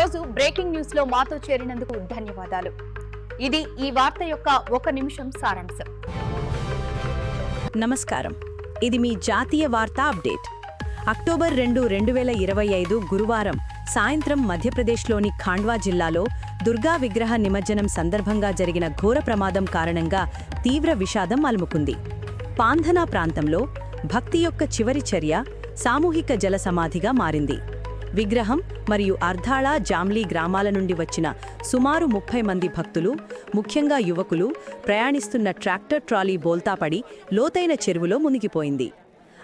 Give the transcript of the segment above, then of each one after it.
ఈరోజు బ్రేకింగ్ న్యూస్లో మాతో చేరినందుకు ధన్యవాదాలు. ఇది ఈ వార్త యొక్క ఒక నిమిషం సారాంశం. నమస్కారం. ఇది మీ జాతీయ వార్తా అప్డేట్. అక్టోబర్ రెండు రెండు వేల ఇరవై ఐదు గురువారం సాయంత్రం మధ్యప్రదేశ్లోని ఖాండ్వా జిల్లాలో దుర్గా విగ్రహ నిమజ్జనం సందర్భంగా జరిగిన ఘోర ప్రమాదం కారణంగా తీవ్ర విషాదం అలుముకుంది. పాంధనా ప్రాంతంలో భక్తి యొక్క చివరి చర్య సామూహిక జల సమాధిగా మారింది. విగ్రహం మరియు అర్ధాళ జామ్లీ గ్రామాల నుండి వచ్చిన సుమారు ముప్పై మంది భక్తులు ముఖ్యంగా యువకులు ప్రయాణిస్తున్న ట్రాక్టర్ ట్రాలీ బోల్తాపడి లోతైన చెరువులో మునిగిపోయింది.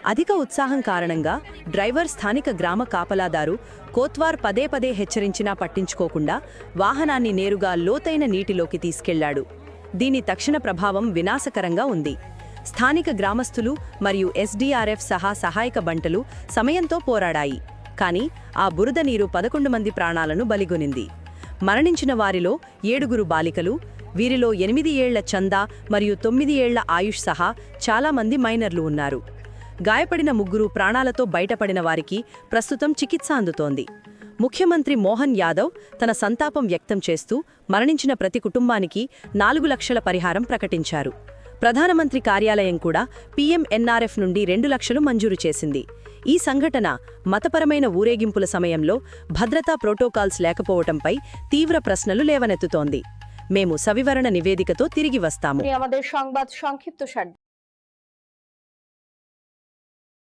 అధిక ఉత్సాహం కారణంగా డ్రైవర్ స్థానిక గ్రామ కాపలాదారు కోత్వార్ పదే పదే హెచ్చరించినా పట్టించుకోకుండా వాహనాన్ని నేరుగా లోతైన నీటిలోకి తీసుకెళ్ళాడు. దీని తక్షణ ప్రభావం వినాశకరంగా ఉంది. స్థానిక గ్రామస్తులు మరియు ఎస్డీఆర్ఎఫ్ సహా సహాయక బంటలు సమయంతో పోరాడాయి. కానీ ఆ బురద నీరు పదకొండు మంది ప్రాణాలను బలిగొనింది. మరణించిన వారిలో ఏడుగురు బాలికలు వీరిలో ఎనిమిది ఏళ్ళ చందా మరియు తొమ్మిది ఏళ్ళ ఆయుష్ సహా చాలా మంది మైనర్లు ఉన్నారు. గాయపడిన ముగ్గురు ప్రాణాలతో బయటపడిన వారికి ప్రస్తుతం చికిత్స అందుతోంది. ముఖ్యమంత్రి మోహన్ యాదవ్ తన సంతాపం వ్యక్తం చేస్తూ మరణించిన ప్రతి కుటుంబానికి నాలుగు లక్షల పరిహారం ప్రకటించారు. ప్రధానమంత్రి కార్యాలయం కూడా పీఎంఎన్ఆర్ఎఫ్ నుండి రెండు లక్షలు మంజూరు చేసింది. ఈ సంఘటన మతపరమైన ఊరేగింపుల సమయంలో భద్రతా ప్రోటోకాల్స్ లేకపోవటంపై తీవ్ర ప్రశ్నలు లేవనెత్తుతోంది. మేము సవివరణ నివేదికతో తిరిగి వస్తాము.